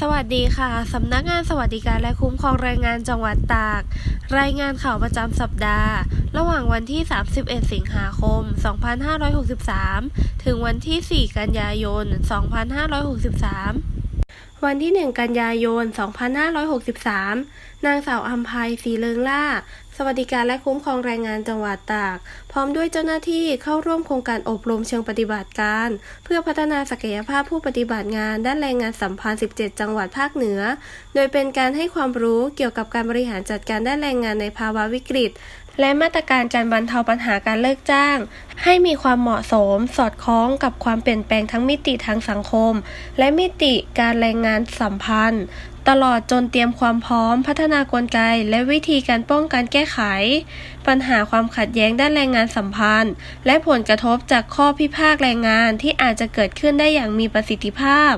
สวัสดีค่ะ สำนักงานสวัสดิการและคุ้มครองแรงงานจังหวัดตาก รายงานข่าวประจำสัปดาห์ ระหว่างวันที่ 31 สิงหาคม 2563 ถึงวันที่ 4 กันยายน 2563 วันที่ 1 กันยายน 2563 นางสาวอัมภัยศรีเลิงล่า สวัสดิการและคุ้มครองแรงงานจังหวัดตาก พร้อมด้วยเจ้าหน้าที่เข้าร่วมโครงการอบรมเชิงปฏิบัติการ เพื่อพัฒนาศักยภาพผู้ปฏิบัติงานด้านแรงงานสัมพันธ์ 17 จังหวัดภาคเหนือ โดยเป็นการให้ความรู้เกี่ยวกับการบริหารจัดการด้านแรงงานในภาวะวิกฤต และมาตรการการบรรเทาปัญหาการเลิกจ้าง ให้มีความเหมาะสมสอดคล้องกับความเปลี่ยนแปลงทั้งมิติทางสังคม และมิติการแรงงานสัมพันธ์ ตลอดจนเตรียมความพร้อม พัฒนากลไก และวิธีการป้องกันแก้ไข ปัญหาความขัดแย้งด้านแรงงานสัมพันธ์ และผลกระทบจากข้อพิพาทแรงงานที่อาจจะเกิดขึ้นได้อย่างมีประสิทธิภาพ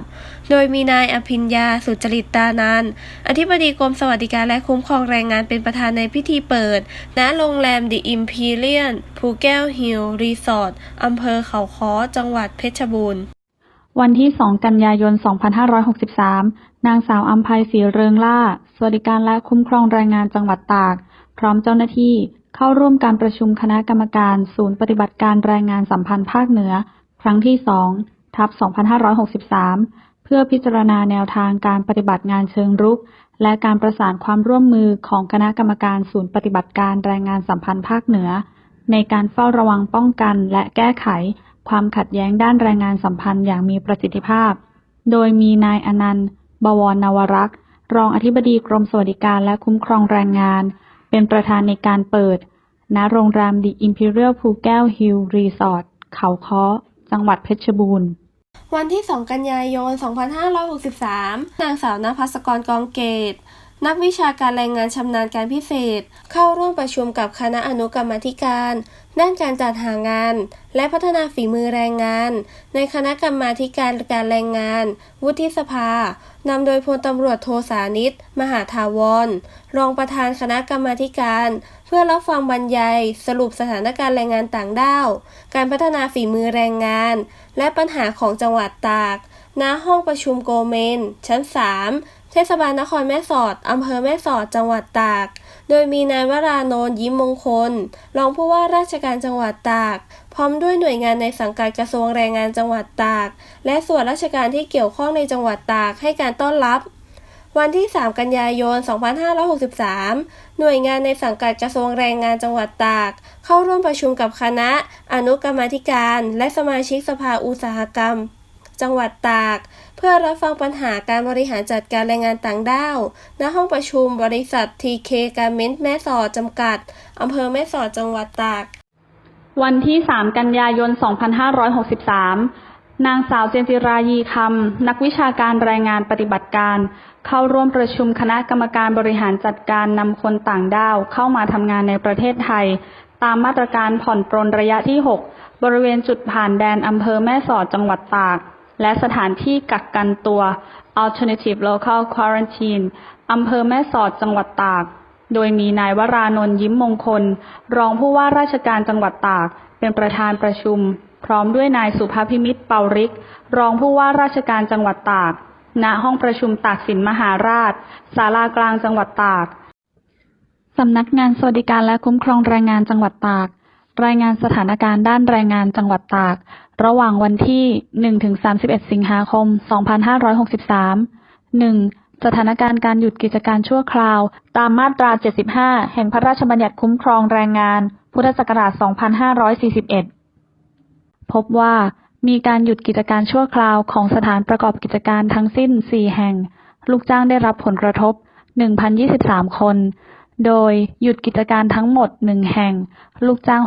โดยมีนายอภิญญาสุจริตตานันอธิบดีกรมสวัสดิการและคุ้มครองแรงงานเป็นประธานในพิธีเปิด ณโรงแรม The Imperial ภูแก้วฮิลรีสอร์ทอำเภอเขาค้อจังหวัดเพชรบูรณ์ วันที่ 2 กันยายน 2563 นางสาวอัมภัยศรีเริงล่า สวัสดิการและคุ้มครองแรงงานจังหวัดตาก พร้อมเจ้าหน้าที่เข้าร่วมการประชุมคณะกรรมการ ศูนย์ปฏิบัติการแรงงานสัมพันธ์ภาคเหนือ ครั้งที่2ทับ 2563 เพื่อพิจารณาแนวทางการปฏิบัติงานเชิงรุก และการประสานความร่วมมือของคณะกรรมการศูนย์ปฏิบัติการแรงงานสัมพันธ์ภาคเหนือ ในการเฝ้าระวังป้องกันและแก้ไข ความขัดแย้งด้านแรงงานสัมพันธ์อย่างมีประสิทธิภาพ โดยมีนายอนันต์ บวรนวรักษ์ รองอธิบดีกรมสวัสดิการและคุ้มครองแรงงาน เป็นประธานในการเปิด ณ โรงแรม The Imperial ภูแก้วฮิลรีสอร์ทเขาค้อ จังหวัดเพชรบูรณ์วันที่ 2 กันยายน 2563 นางสาวนภัสกรกองเกต นักวิชาการแรงงานชำนาญการพิเศษ เข้าร่วมประชุมกับคณะอนุกรรมธิการ ด้านการจัดหางาน และพัฒนาฝีมือแรงงาน ในคณะกรรมาธิการการแรงงาน วุฒิสภานำโดยพลตำรวจโทสานิต มหาทาวร รองประธานคณะกรรมาธิการ เพื่อรับฟังบรรยายสรุปสถานการณ์แรงงานต่างด้าว การพัฒนาฝีมือแรงงาน และปัญหาของจังหวัดตากณห้องประชุมโกเมน ชั้น 3 เทศบาลนครแม่สอด อำเภอแม่สอด จังหวัดตาก โดยมีนายวรานนท์ยิ้มมงคล รองผู้ว่าราชการจังหวัดตาก พร้อมด้วยหน่วยงานในสังกัดกระทรวงแรงงานจังหวัดตาก และส่วนราชการที่เกี่ยวข้องในจังหวัดตากให้การต้อนรับ วันที่ 3 กันยายน 2563 หน่วยงานในสังกัดกระทรวงแรงงานจังหวัดตาก เข้าร่วมประชุมกับคณะ อนุกรรมธิการ และสมาชิกสภาอุตสาหกรรม จังหวัดตาก เพื่อรับฟังปัญหาการบริหารจัดการแรงงานต่างด้าว ณ ห้องประชุมบริษัท TK Garment แม่สอดจำกัด อำเภอแม่สอดจังหวัดตาก วันที่ 3 กันยายน 2563 นางสาวเจนจิรายีคำ นักวิชาการแรงงานปฏิบัติการ เข้าร่วมประชุมคณะกรรมการบริหารจัดการนำคนต่างด้าวเข้ามาทำงานในประเทศไทย ตามมาตรการผ่อนปรนระยะที่ 6บริเวณจุดผ่านแดนอำเภอแม่สอดจังหวัดตาก และสถานที่กักกันตัว Alternative Local Quarantine อำเภอแม่สอดจังหวัดตาก โดยมีนายวรานนท์ยิ้มมงคล รองผู้ว่าราชการจังหวัดตาก เป็นประธานประชุม พร้อมด้วยนายสุภาพิมิตรเปาริก รองผู้ว่าราชการจังหวัดตาก ณ ห้องประชุมตากสินมหาราช ศาลากลางจังหวัดตาก สำนักงานสวัสดิการและคุ้มครองแรงงานจังหวัดตาก รายงานสถานการณ์ด้านแรงงานจังหวัดตาก ระหว่างวันที่ 1-31 สิงหาคม 2563 1. สถานการณ์การหยุดกิจการชั่วคราว ตามมาตรา 75 แห่งพระราชบัญญัติคุ้มครองแรงงาน พุทธศักราช 2541 พบว่ามีการหยุดกิจการชั่วคราวของสถานประกอบกิจการทั้งสิ้น 4 แห่ง ลูกจ้างได้รับผลกระทบ 1,023 คน โดยหยุดกิจการทั้งหมด 1 แห่ง ลูกจ้าง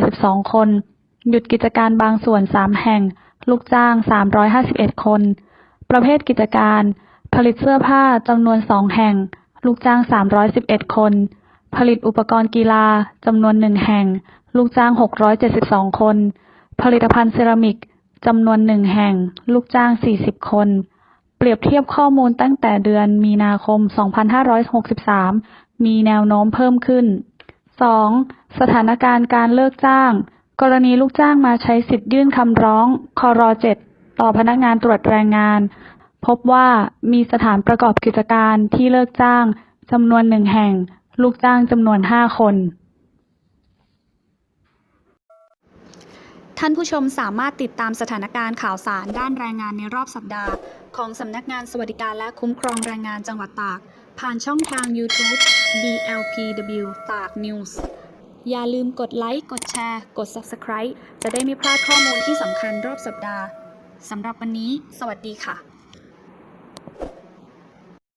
672 คน หยุดกิจการบางส่วน3แห่ง ลูกจ้าง 351 คน ประเภทกิจการ ผลิตเสื้อผ้าจำนวน2แห่ง ลูกจ้าง 311 คน ผลิตอุปกรณ์กีฬาจำนวน1แห่ง ลูกจ้าง 672 คน ผลิตภัณฑ์เซรามิกจำนวน1แห่ง ลูกจ้าง 40 คน เปรียบเทียบข้อมูลตั้งแต่เดือนมีนาคม 2563 มีแนวโน้มเพิ่มขึ้น 2. สถานการณ์การเลิกจ้าง กรณีลูกจ้างมาใช้สิทธิ์ยื่นคำร้อง คร 7 ต่อพนักงานตรวจแรงงาน พบว่ามีสถานประกอบกิจการที่เลิกจ้างจำนวนหนึ่งแห่ง ลูกจ้างจำนวน5คน ท่านผู้ชมสามารถติดตามสถานการณ์ข่าวสารด้านแรงงานในรอบสัปดาห์ ของสำนักงานสวัสดิการและคุ้มครองแรงงานจังหวัดตาก ผ่านช่องทาง YouTube DLPW ตาก News อย่าลืมกดไลค์ กดแชร์ กด Subscribe จะได้ไม่พลาดข้อมูลที่สำคัญรอบสัปดาห์ สำหรับวันนี้ สวัสดีค่ะ